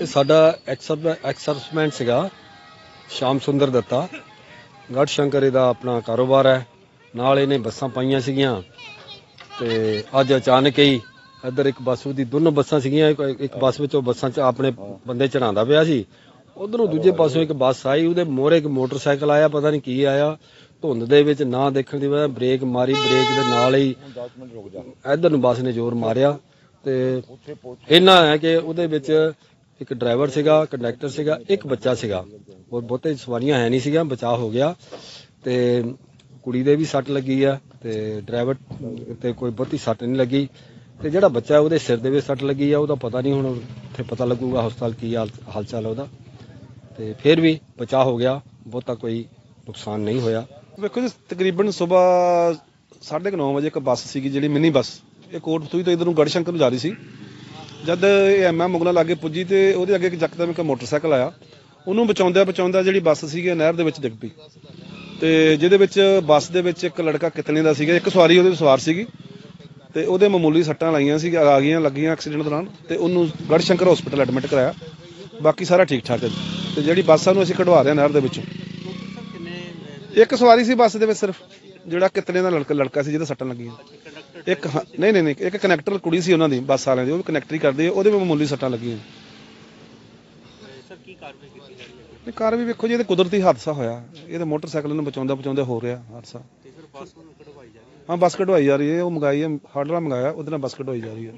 ਇਹ ਸਾਡਾ ਐਕਸਰ ਐਕਸਰਸਮੈਂਟ ਸੀਗਾ, ਸ਼ਾਮ ਸੁੰਦਰ ਦੱਤਾ। ਗੜ ਸ਼ੰਕਰ ਇਹਦਾ ਆਪਣਾ ਕਾਰੋਬਾਰ ਹੈ। ਨਾਲ ਇਹਨੇ ਬੱਸਾਂ ਪਾਈਆਂ ਸੀਗੀਆਂ। ਤੇ ਅੱਜ ਅਚਾਨਕ ਹੀ ਇੱਧਰ ਇੱਕ ਬੱਸ ਦੀ ਦੋਨੋਂ ਬੱਸਾਂ ਸੀਗੀਆਂ। ਇੱਕ- ਇੱਕ ਬੱਸ ਵਿੱਚੋਂ ਬੱਸਾਂ 'ਚ ਆਪਣੇ ਬੰਦੇ ਚੜਾਉਂਦਾ ਪਿਆ ਸੀ। ਉਧਰੋਂ ਦੂਜੇ ਪਾਸੋਂ ਇੱਕ ਬੱਸ ਆਈ, ਉਹਦੇ ਮੋਹਰੇ ਇੱਕ ਮੋਟਰਸਾਈਕਲ ਆਇਆ, ਪਤਾ ਨਹੀਂ ਕੀ ਆਇਆ। ਧੁੰਦ ਦੇ ਵਿੱਚ ਨਾ ਦੇਖਣ ਦੀ ਵਜ੍ਹਾ ਬ੍ਰੇਕ ਮਾਰੀ, ਬ੍ਰੇਕ ਦੇ ਨਾਲ ਹੀ ਇੱਧਰ ਨੂੰ ਬੱਸ ਨੇ ਜ਼ੋਰ ਮਾਰਿਆ ਤੇ ਇੰਨਾ ਹੈ ਕਿ ਉਹਦੇ ਵਿੱਚ ਇੱਕ ਡਰਾਈਵਰ ਸੀਗਾ, ਕੰਡਕਟਰ ਸੀਗਾ, ਇੱਕ ਬੱਚਾ ਸੀਗਾ। ਹੋਰ ਬਹੁਤੇ ਸਵਾਰੀਆਂ ਹੈ ਨਹੀਂ ਸੀਗੀਆਂ, ਬਚਾਅ ਹੋ ਗਿਆ ਤੇ ਕੁੜੀ ਦੇ ਵੀ ਸੱਟ ਲੱਗੀ ਆ ਤੇ ਡਰਾਈਵਰ ਤੇ ਕੋਈ ਬਹੁਤੀ ਸੱਟ ਨਹੀਂ ਲੱਗੀ ਤੇ ਜਿਹੜਾ ਬੱਚਾ ਉਹਦੇ ਸਿਰ ਦੇ ਵਿੱਚ ਸੱਟ ਲੱਗੀ ਆ, ਉਹਦਾ ਪਤਾ ਨਹੀਂ ਹੁਣ ਉੱਥੇ ਪਤਾ ਲੱਗੂਗਾ ਹਸਪਤਾਲ ਕੀ ਹਾਲ ਹਾਲਚਾਲ ਹੈ ਉਹਦਾ। ਤੇ ਫਿਰ ਵੀ ਬਚਾਅ ਹੋ ਗਿਆ, ਬਹੁਤਾ ਕੋਈ ਨੁਕਸਾਨ ਨਹੀਂ ਹੋਇਆ। ਵੇਖੋ ਜੀ, ਤਕਰੀਬਨ ਸਵੇਰ 9:30 ਵਜੇ ਇੱਕ ਬੱਸ ਸੀਗੀ, ਜਿਹੜੀ ਮਿੰਨੀ ਬੱਸ। ਇਹ ਕੋਟਪਤੂਈ ਤੋਂ ਇਧਰ ਨੂੰ ਗੜਸ਼ੰਕਰ ਨੂੰ ਜਾ ਰਹੀ ਸੀ। ਜਦ ਇਹ ਐਮਐਮ ਮੁਗਲਾ ਲਾਗੇ ਪੁੱਜੀ ਤੇ ਉਹਦੇ ਅੱਗੇ ਇੱਕ ਯਕਦਮ ਇੱਕ ਮੋਟਰਸਾਈਕਲ ਆਇਆ। ਉਹਨੂੰ ਬਚਾਉਂਦਿਆਂ ਬਚਾਉਂਦਾ ਜਿਹੜੀ ਬੱਸ ਸੀਗੀ ਨਹਿਰ ਦੇ ਵਿੱਚ ਡਿੱਗ ਪਈ। ਤੇ ਜਿਹਦੇ ਵਿੱਚ ਬੱਸ ਦੇ ਵਿੱਚ ਇੱਕ ਲੜਕਾ ਕਿਤਨੇ ਦਾ ਸੀਗਾ, ਇੱਕ ਸਵਾਰੀ ਉਹਦੇ ਸਵਾਰ ਸੀਗੀ। ਤੇ ਉਹਦੇ ਮਾਮੂਲੀ ਸੱਟਾਂ ਲਾਈਆਂ ਸੀ, ਆ ਗਈਆਂ, ਲੱਗੀਆਂ ਐਕਸੀਡੈਂਟ ਦੌਰਾਨ। ਤੇ ਉਹਨੂੰ ਗੜਸ਼ੰਕਰ ਹਸਪੀਟਲ ਐਡਮਿਟ ਕਰਾਇਆ। ਬਾਕੀ ਸਾਰਾ ਠੀਕ ਠਾਕ ਹੈ ਜੀ। ਤੇ ਜਿਹੜੀ ਬੱਸ ਉਹਨੂੰ ਅਸੀਂ ਕਢਵਾ ਰਹੇ ਹਾਂ ਨਹਿਰ ਦੇ ਵਿੱਚੋਂ। ਇੱਕ ਸਵਾਰੀ ਸੀ ਬੱਸ ਦੇ ਵਿੱਚ ਸਿਰਫ ਜਿਹੜਾ ਕਿਤਨੇ ਦਾ ਲੜਕਾ ਲੜਕਾ ਸੀ ਜਿਹਦੇ ਸੱਟਾਂ ਲੱਗੀਆਂ। ਇੱਕ ਹਾਂ- ਨਹੀਂ ਨਹੀਂ ਨਹੀਂ ਇੱਕ ਕਨੈਕਟਰ ਕੁੜੀ ਸੀ ਉਹਨਾਂ ਦੀ ਬੱਸ ਵਾਲਿਆਂ ਦੀ ਉਹ ਵੀ ਕਨੈਕਟਰ ਕਰਦੇ ਆ, ਉਹਦੇ ਵੀ ਮਾਮੂਲੀ ਸੱਟਾਂ ਲੱਗੀਆਂ। ਸਰ ਕੀ ਕਾਰਵਾਈ ਕੀਤੀ ਜਾ ਰਹੀ ਹੈ ਇਹ ਕਾਰ ਵੀ ਵੇਖੋ ਜੀ ਇਹ ਤਾਂ ਕੁਦਰਤੀ ਹਾਦਸਾ ਹੋਇਆ। ਇਹ ਤਾਂ ਮੋਟਰਸਾਈਕਲ ਨੂੰ ਬਚਾਉਂਦਾ ਬਚਾਉਂਦਾ ਹੋ ਰਿਹਾ ਹਾਦਸਾ। ਤੇ ਸਰ ਬੱਸ ਨੂੰ ਕਢਵਾਈ ਜਾ ਰਹੀ ਹੈ। ਹਾਂ ਬੱਸ ਕਢਵਾਈ ਜਾ ਰਹੀ ਹੈ ਉਹ ਮੰਗਾਈ ਹੈ ਹਾਰਡਰਾ ਮੰਗਾਇਆ ਉਹਦੇ ਨਾਲ ਬੱਸ ਕਢਵਾਈ ਜਾ ਰਹੀ ਹੈ।